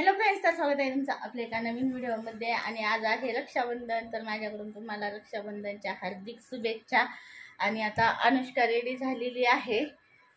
Hello friends तर स्वागत आहे तुमचं आपल्या एका नवीन व्हिडिओमध्ये. आणि आज आहे रक्षाबंधन तर माझ्याकडून तुम्हाला रक्षाबंधनच्या हार्दिक शुभेच्छा. आणि आता अनुष्का रेडी झालेली आहे.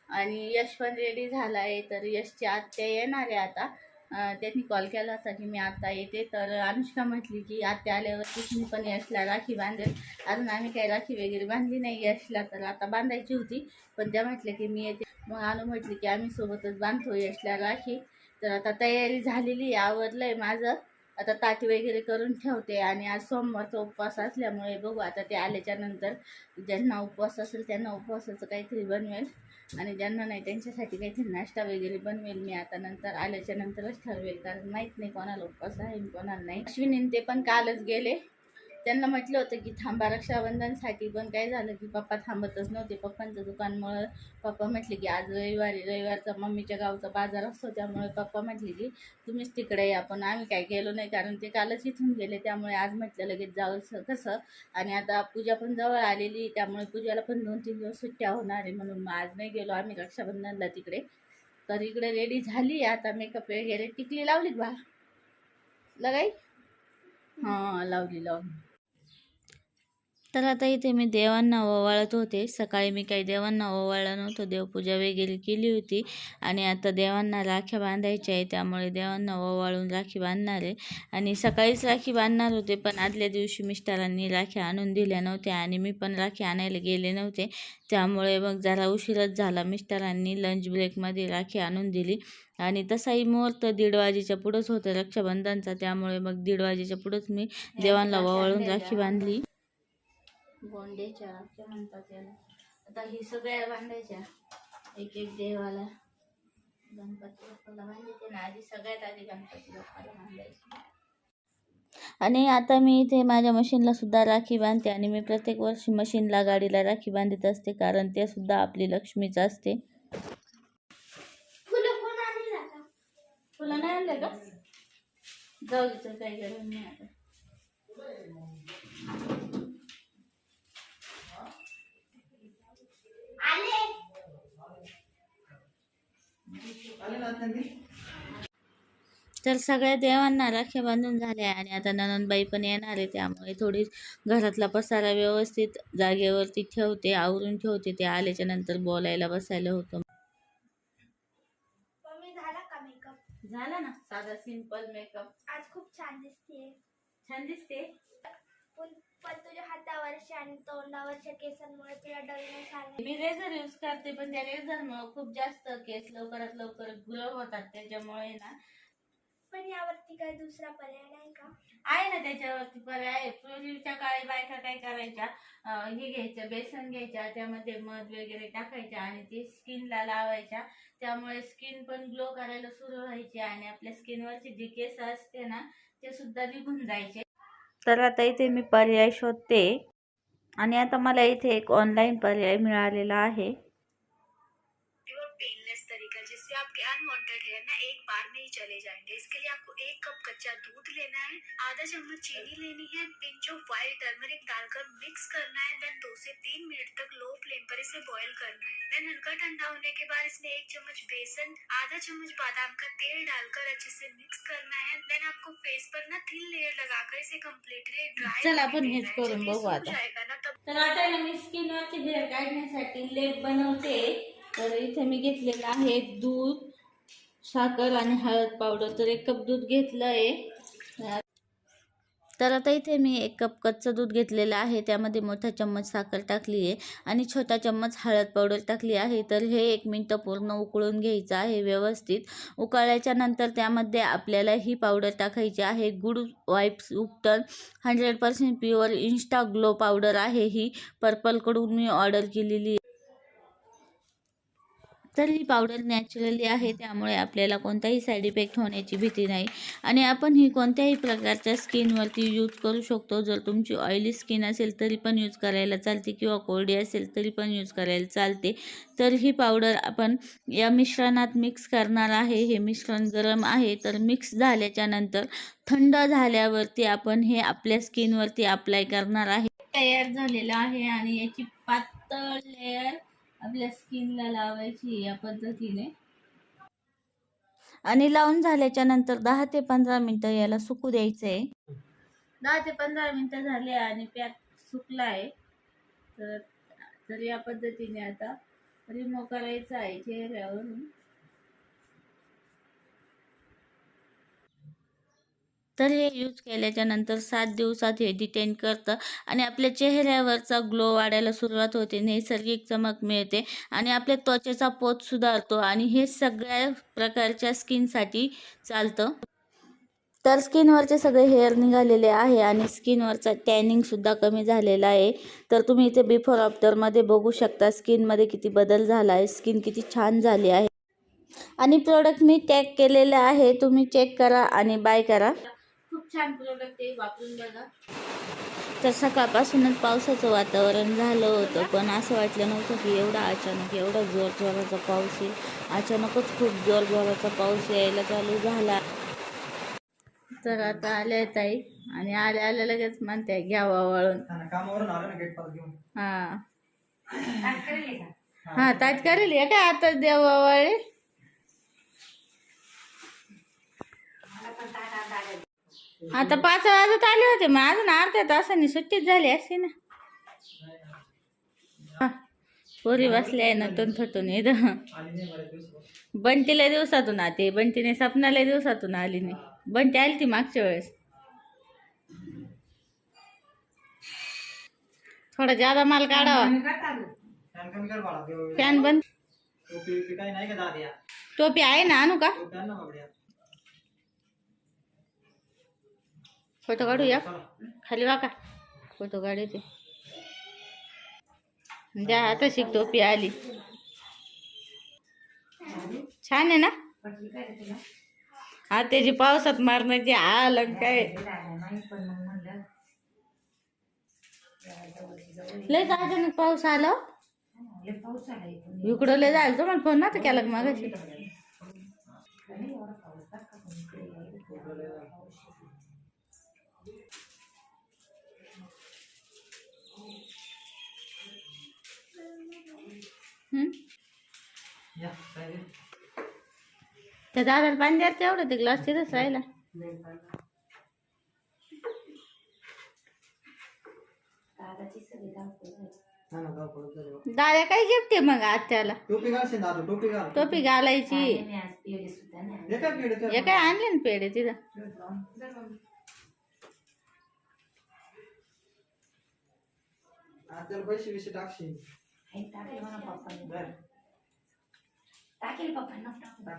आणि यश पण रेडी झाला आहे तर यशची आत्या येणार आहे आता. त्यांनी कॉल केला होता की मी आता येते. तर अनुष्का म्हटली की आत्या आल्यावरती मी पण यशला राखी बांधेल. अजून आम्ही काही राखी वगैरे बांधली नाही यशला तर आता बांधायची होती. पण त्या म्हटल्या की मी येते. मग अनु म्हटली की आम्ही सोबतच बांधतो यशला राखी. तर आता तयारी झालेली आहे आहे माझं. आता ताटी वगैरे करून ठेवते आणि आज सोमवारचा उपवास असल्यामुळे बघू आता ते आल्याच्यानंतर ज्यांना उपवास असेल त्यांना उपवासाचं काहीतरी बनवेल. आणि ज्यांना नाही त्यांच्यासाठी काहीतरी नाश्ता वगैरे बनवेल मी आता नंतर आल्याच्या नंतरच ठरवेल. कारण माहीत नाही कोणाला उपवास आहे कोणाला नाही. अश्विनीन ते पण कालच गेले. त्यांना म्हटलं होतं की थांबा रक्षाबंधनसाठी पण काय झालं की पप्पा थांबतच नव्हते. पप्पांचं दुकानमुळं पप्पा म्हटले की आज रविवारी रविवारचा मम्मीच्या गावचा बाजार असतो त्यामुळे पप्पा म्हटले की तुम्हीच तिकडे या. पण आम्ही काय गेलो नाही कारण ते कालच इथून गेले त्यामुळे आज म्हटलं लगेच जाऊ कसं? आणि आता पूजा पण जवळ आलेली त्यामुळे पूजाला पण दोन तीन दिवस सुट्ट्या होणार आहे म्हणून मग आज नाही गेलो आम्ही रक्षाबंधनला तिकडे. तर इकडे रेडी झाली आता मेकअप वगैरे टिकली लावलीत बा. लगाई? हां लावली लावली. तर आता इथे मी देवांना ओवाळत होते. सकाळी मी काही देवांना ओवाळलं नव्हतं. देवपूजा वगैरे केली होती आणि आता देवांना राख्या बांधायच्या आहे. त्यामुळे देवांना ओवाळून राखी बांधणार आहे. आणि सकाळीच राखी बांधणार होते पण आदल्या दिवशी मिस्टरांनी राख्या आणून दिल्या नव्हत्या आणि मी पण राखी आणायला गेले नव्हते. त्यामुळे मग जरा उशीरच झाला. मिस्टरांनी लंच ब्रेकमध्ये राखी आणून दिली आणि तसाही मुहूर्त दीड वाजेच्या पुढंच होतं रक्षाबंधनचा. त्यामुळे मग दीड वाजेच्या पुढंच मी देवांना ओवाळून राखी बांधली. गोंड्याच्या राख्या म्हणतात याला. आता ही सगळ्या बांधायच्या एक एक देवाला गणपती बाप्पाला बांधायचे ना आधी सगळ्यात आधी गणपती बाप्पाला बांधायचे आणि आता मी इथे माझ्या मशीनला सुद्धा राखी बांधते आणि मी प्रत्येक वर्षी मशीनला गाडीला राखी बांधत असते कारण ते सुद्धा आपली लक्ष्मीच असते. फुलं नाही आणले का? जाऊ चल, काही गरज नाही आता. तर सगळ्या देवांना राख्या बांधून झाल्या आणि आता ननंदबाई पण येणार आहे त्यामुळे थोडी घरातला पसारा व्यवस्थित जागेवरती ठेवते आवरून ठेवते. ते आल्याच्यानंतर बोलायला बसायला होतं. झाला ना साधा सिंपल मेकअप आज खूप छान दिसतेय छान दिसते? पण तुझ्या हातावरच्या आणि तोंडावरच्या केसांमुळे तुला आले मी रेझर यूज करते पण त्या रेझरमुळे खूप जास्त केस लवकरात लवकर ग्लो होतात. त्याच्यामुळे ना पण यावरती काही दुसरा पर्याय नाही का? आहे ना त्याच्यावरती पर्याय. पूर्वीच्या काळी बायका काय करायच्या अं, हे घ्यायचं बेसन घ्यायच्या त्यामध्ये मध वगैरे टाकायच्या आणि ते स्किनला लावायच्या. त्यामुळे स्किन पण ग्लो करायला सुरू व्हायची आणि आपल्या स्किनवरचे जे केस असते ना ते सुद्धा निघून जायचे. तर आता इथे मी पर्याय शोधते. आणि आता मला इथे एक ऑनलाईन पर्याय मिळालेला आहे. पेनलेस तरीका जिससे आपके अनवांटेड हेयर ना एक बार में ही चले जाएँगे. इसके लिए आपको एक कप कच्चा दूध लेना है आधा चम्मच चीनी लेनी है पिंच ऑफ़ व्हाइट टर्मरिक डालकर मिक्स करना है देन दो से तीन मिनट तक लो फ्लेम पर इसे बॉईल करना है. देन हल्का ठंडा होने के बाद इसमें एक चम्मच बेसन आधा चम्मच बादाम का तेल डालकर अच्छे से मिक्स करना है. देन आपको फेस पर ना थिन लेयर लगाकर इसे कम्प्लीटली ड्राई चल आपण हेच करून बघू आता. तर आता ना मी स्किनवरचे हेअर काढण्यासाठी लेप बनवते. तर इथे मी घेतलेलं आहे दूध साखर आणि हळद पावडर. तर एक कप दूध घेतलं आहे तर आता इथे मी एक कप कच्चं दूध घेतलेलं आहे. त्यामध्ये मोठा चम्मच साखर टाकली आहे आणि छोटा चम्मच हळद पावडर टाकली आहे. तर हे एक मिनटं पूर्ण उकळून घ्यायचं आहे व्यवस्थित. उकळल्याच्या नंतर त्यामध्ये आपल्याला ही पावडर टाकायची आहे. Good vibes ubtan hundred percent pure insta glow powder आहे. ही पर्पलकडून मी ऑर्डर केलेली तर ही पावडर नॅचरली आहे त्यामुळे आपल्याला कोणताही साईड इफेक्ट होण्याची भीती नाही. आणि आपण ही कोणत्याही प्रकारच्या स्किनवरती यूज करू शकतो. जर तुमची ऑइली स्किन असेल तरी पण यूज करायला चालते. किंवा कोरडी असेल तरी पण यूज करायला चालते. तर ही पावडर आपण या मिश्रणात मिक्स करणार आहे. हे मिश्रण गरम आहे. तर मिक्स झाल्याच्यानंतर थंड झाल्यावरती आपण हे आपल्या स्किनवरती अप्लाय करणार आहे. तयार झालेला आहे आणि याची पातळ लेअर आपल्या स्किनला लावायची या पद्धतीने. आणि लावून झाल्याच्यानंतर दहा ते पंधरा मिनटं याला सुकू द्यायचं आहे दहा ते पंधरा मिनटं झाले आणि पॅक सुकला आहे. तर तर या पद्धतीने आता रिमूव्ह करायचं आहे चेहऱ्यावरून. तर हे यूज केल्याच्यानंतर सात दिवसात हे डिटेन करतं आणि आपल्या चेहऱ्यावरचा ग्लो वाढायला सुरुवात होते नैसर्गिक चमक मिळते आणि आपल्या त्वचेचा पोत सुधारतो आणि हे सगळ्या प्रकारच्या स्किनसाठी चालतं. तर स्किनवरचे सगळे हेअर निघालेले आहे आणि स्किनवरचा टॅनिंगसुद्धा कमी झालेला आहे. तर तुम्ही इथे बिफोर आफ्टरमध्ये बघू शकता स्किनमध्ये किती बदल झाला आहे स्किन किती छान झाली आहे. आणि प्रोडक्ट मी टॅग केलेले आहे तुम्ही चेक करा आणि बाय करा. खूप छान प्रोडक्ट आहे वापरून बघा. तर सकाळपासूनच पावसाचं वातावरण झालं होतं पण असं वाटलं नव्हतं की एवढा अचानक एवढा जोर जोराचा पाऊस येईल अचानकच खूप जोर जोराचा पाऊस यायला चालू झाला. तर आता आल्या ताई आणि आल्या आल्या लगेच म्हणते घ्यावा वळून आलो हा. हा ताट करेल काय आता देवा वळे आता पाच वाजत आले होते मग अजून अर्ध्या तासाने सुट्टीच झाली असती ना. पोरी बसल्या आहे नटून थटून इथं. बंटीला दिवसातून आते बंटीने सपनाला दिवसातून आली नाही. बंटी आली ती मागच्या वेळेस. थोडा ज्यादा माल काढावा. फॅन बंद. टोपी आहे ना आणू का टोपी आण ना बाबड्या फोटो काढूया. खाली वाका फोटो काढायचे. द्या आता शिक टोपी आली. छान आहे ना? हा त्याची पावसात मारण्याची आलं काय? लय अचानक पाऊस आला? इकडं लय जायला तो मला फोन नव्हता केला मागायची त्या दादाला पाणी द्या तेवढं ते ग्लास तिथंच राहिला. दादा काय गिफ्ट आहे मग आत्याला? टोपी घालशील दादू टोपी घाल. टोपी घालायची. हे काय पिढ हे काय आणले ना पेढे तिथं? त्याला पैसे बिशे टाकशील. बर. टाक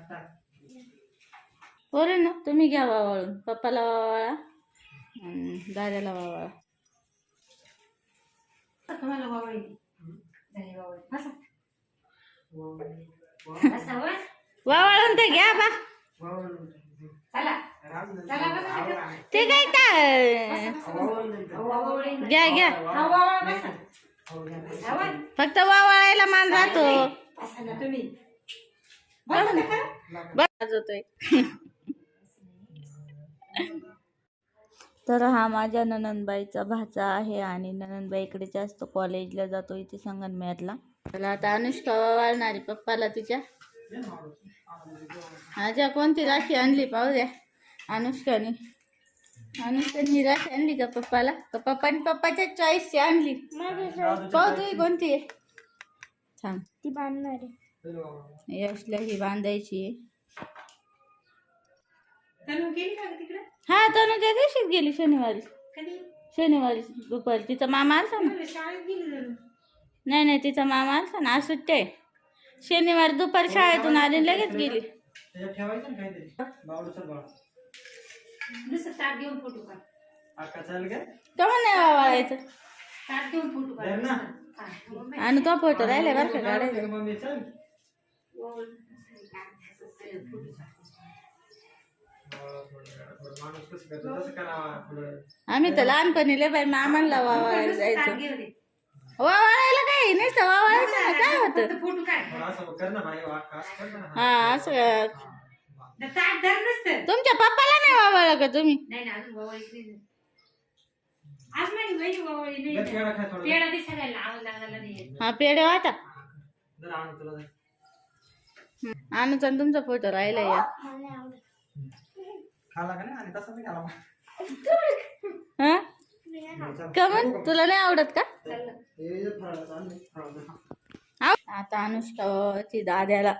टाक बरं ना तुम्ही घ्या वावळून पप्पाला वावळा आणि दादाला वावळा वावळून ते घ्या बा ते काय काय घ्या घ्या फक्त वावळायला मान राहतो. होतोय तर हा माझ्या ननंदबाईचा भाचा आहे आणि ननंदबाईकडे जास्त कॉलेजला जातो इथे संगमनेरला चला आता अनुष्का वाळणारी पप्पाला तिच्या. माझ्या कोणती राखी आणली पाहू द्या. अनुष्काने. अनुष्काने राखी आणली का पप्पाला? का पप्पाने पप्पाच्या चॉईसची आणली. पाहू तुझी कोणती आहे? थांब. ती बांधणार आहे. यशला ही बांधायची आहे. हा तनु त्या दिवशीच गेली शनिवारी. शनिवारी दुपारी. तिचा मामा आलता ना? नाही नाही तिचा मामा आलता ना? आज सुट्टी आहे. शनिवारी दुपारी शाळेतून आली लगेच गेली. अक्का चाल काय कमन नाही ना. आणि तो फोटो राहिले बरं का काढायचं मम्मी चल. थोडं माणूस कसं करतो तसं करावा थोडं आम्ही तर लहानपणी लय बाई मामांना वावायला जायचो वावाळायला काय? नुसतं वावाळायचं. ना, काय होतं? थोडं असं कर ना भाई अक्का असं कर ना. हा असं तुमच्या पप्पाला नाही वावळलं का तुम्ही. दर पेढा खा थोडं हा पेढे वाटा जर आणू तुला दर. अनुचा आणि तुमचा फोटो राहिला या. खाला का नाही? आणि तसा नाही खाला. मग. हा? नाही. कमन तुला नाही आवडत का? हे जे फराळाचं आणलंय, फराळाचं. आव. आता अनुष्का ची दाद्याला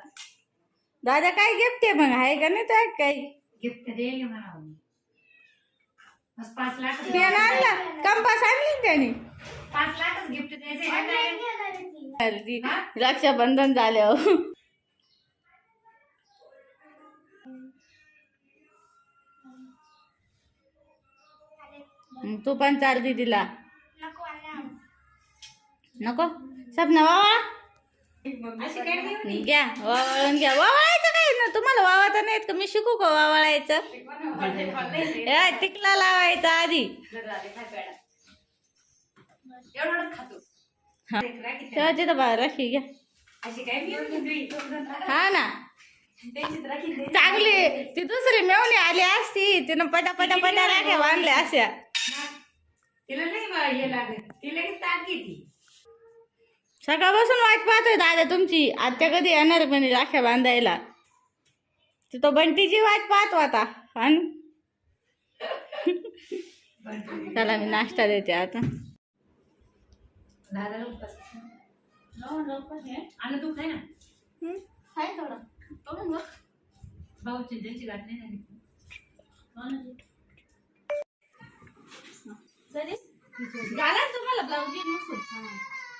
दादा काय गिफ्ट आहे मग? आहे का नाही तर काही? गिफ्ट देईल बस पाच लाख आणला कंपास आणली त्याने. पाच लाखच गिफ्ट द्यायचे रक्षाबंधन झाल्यावर तू पण चाल दीदीला. नको मला सपना नाही घ्या वावळून घ्या. वावळायचं काय? ना तुम्हाला वावाता नाहीत का? मी शिकू का वावळायचं? टिकला लावायचा आधी. खातो. हा. राखी घ्या. हा ना. चांगली. ती दुसरी मेवणी आली असती. तिनं पटा पटा पटा राख्या बांधल्या अशा. तिला नाही बा हे लागत ती लगेच ताट घेते सकाळपासून वाट पाहतोय दादा तुमची. आत्या कधी येणार म्हणे राख्या बांधायला. ती तो बंटीची वाट पाहत होता आणि त्याला मी नाश्ता देते आता. दादाला उपास आणि तू खाय ना. हाय थोडं. बघून बघ. भाऊची त्यांची गाठ नाही झाली तरी? घाला तुम्हाला ब्लाऊज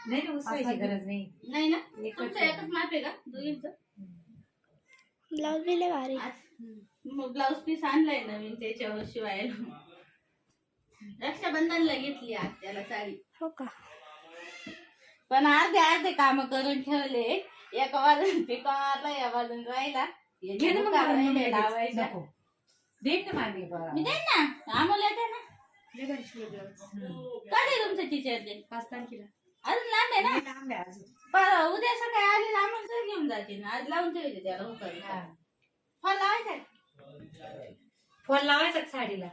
नाही ना उसवायची गरज नाही. नाही ना? एकच तुमचं आहे. एकच माप आहे का? दोघींचं? ब्लाऊज बी लय भारी. मग ब्लाऊज पीस आणलाय नवीन त्याच्यावर शिवायला. रक्षाबंधनला घेतली आज त्याला साडी. हो का? पण अर्धे अर्धे काम करून ठेवले. एका बाजून पिका मारला या बाजून राहिला. घे ना मग. नको. ना बा. मी देईन ना. आम्हाला येते ना. ब्लाऊज. कधी तुमचं टीचर डे पाच तारखेला. अजून लांब आहे ना लांब आहे अजून. उद्या सकाळी आली घेऊन जाते ना आज लावून ठेवते त्याला उकळी हा. फळ लावायचं फोन लावायचा का साडीला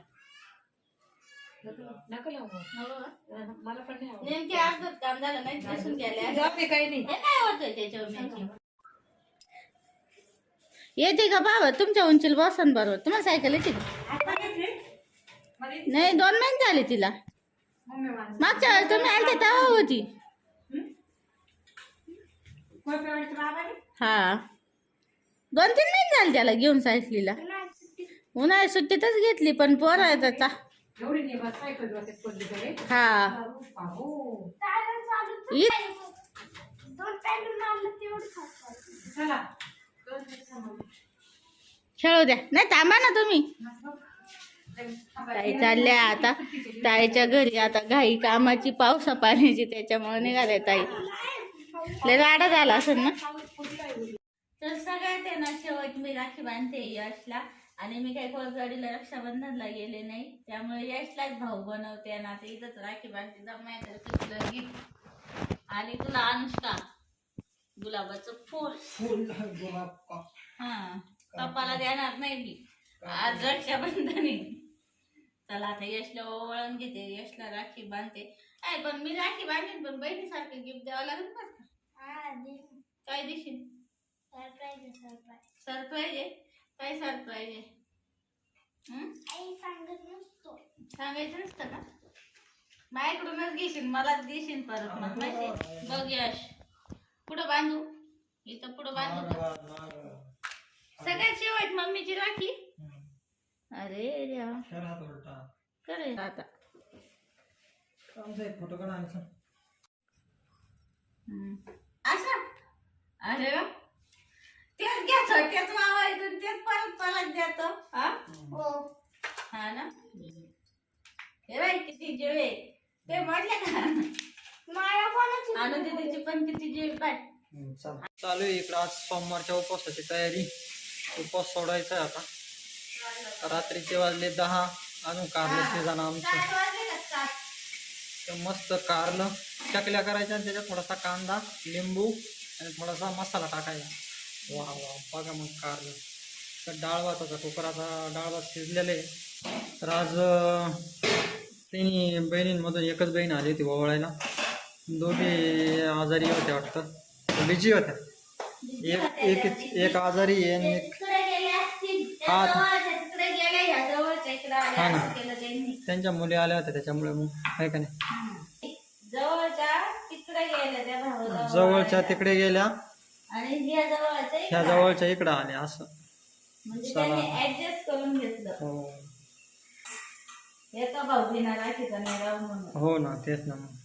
नको नको लावू मग. का? मला पण नाही आवडत. नेमके अर्धच काम झालं नाही दिसून गेले जाऊ दे काही नाही काय होतंय त्याच्यावर नेमकी? येते का बाबा तुमच्या उंचीला बसन बरोबर तुम्हाला सायकल येते का आता घेतली? मला येते. नाही दोन महिने झाले तिला मम्मी माझं. मागच्या वेळेस तुम्ही आलते तेव्हा होती? हा. दोन तीन महिने झाले त्याला घेऊन सायकलीला. उन्हाळ्यात सुट्टीतच घेतली पण पोर आहे त्याचा हा. खेळू द्या. नाही थांबा ना तुम्ही. ताई चालल्या आता. ताईच्या घरी आता घाई कामाची पावसा पाण्याची त्याच्यामुळे निघाले ताई. लय राडा झाला असेल ना? तर सगळ्यात आहे ना शेवट मी राखी बांधते यशला. आणि मी काही कोलगाडीला रक्षाबंधनला गेले नाही. त्यामुळे यशलाच भाऊ बनवते आणि आता इथंच राखी बांधते. तर माझ्यातर्फे तुला गिफ्ट आणि तुला अनुष्का गुलाबाचं फूल. फुल गुलाब का- हा पप्पाला देणार नाही मी. आज रक्षाबंधन आहे चला आता यशला ओवळून घेते. यशला राखी बांधते. आहे पण मी राखी बांधेन पण बहिणीसारखं गिफ्ट द्यावं लागेल बरं हा काय देशील? Surprise surprise. सरप्राईज आहे? काय सरप्राईज आहे? हं? आई सांगत नसतो. सांगायचं नसतं का? माझ्याकडूनच घेशील मलाच देशील परत मग माहिती? बघ यश. पुढं बांधू? इथं पुढं बांधू? का? सगळ्यात शेवट मम्मीची राखी? हम्म. अरे देवा. कर हात उलटा. करे आता आमचा एक फोटो काढा आणि सांग. असं? अरे वा. तेच घ्यायचं तेच वावायचं तेच परत परत द्यायचं हा? हो. हा ना? हे बाई किती जीव आहे. ते म्हटले का? मला कोणाची आणू दीदीची पण किती जीव पाय हम्म, चला. आहे इकडं आज सोमवारच्या उपवासाची तयारी. उपवास सोडायचा आहे आता. रात्रीचे वाजले दहा अजून कारलं सीजन आमचं. तर मस्त कारलं चकल्या करायच्या आणि त्याच्यात थोडासा कांदा लिंबू आणि थोडासा मसाला टाकायचा. वा वा बघा मग कारलं. तर डाळ भाताचा कुकराचा डाळ भात शिजलेले तर आज तिन्ही बहिणींमधून एकच बहीण आली होती ओवळायला. दोघे आजारी होत्या वाटतं. बिजी होत्या. एक एक एक आजारी आहे हा. ना. त्यांच्या मुली आल्या होत्या त्याच्यामुळे मग आहे का नाही? जवळच्या तिकडे गेल्या त्या भावाला जवळच्या तिकडे गेल्या. आणि ह्या जवळच्या इकडे. ह्या जवळच्या इकडं आल्या असं. म्हणजे चला. त्यांनी ऍडजस्ट करून घेतलं. हो. एका भाऊजीना राखीचा नाही राहू म्हणून. हो ना तेच ना मग.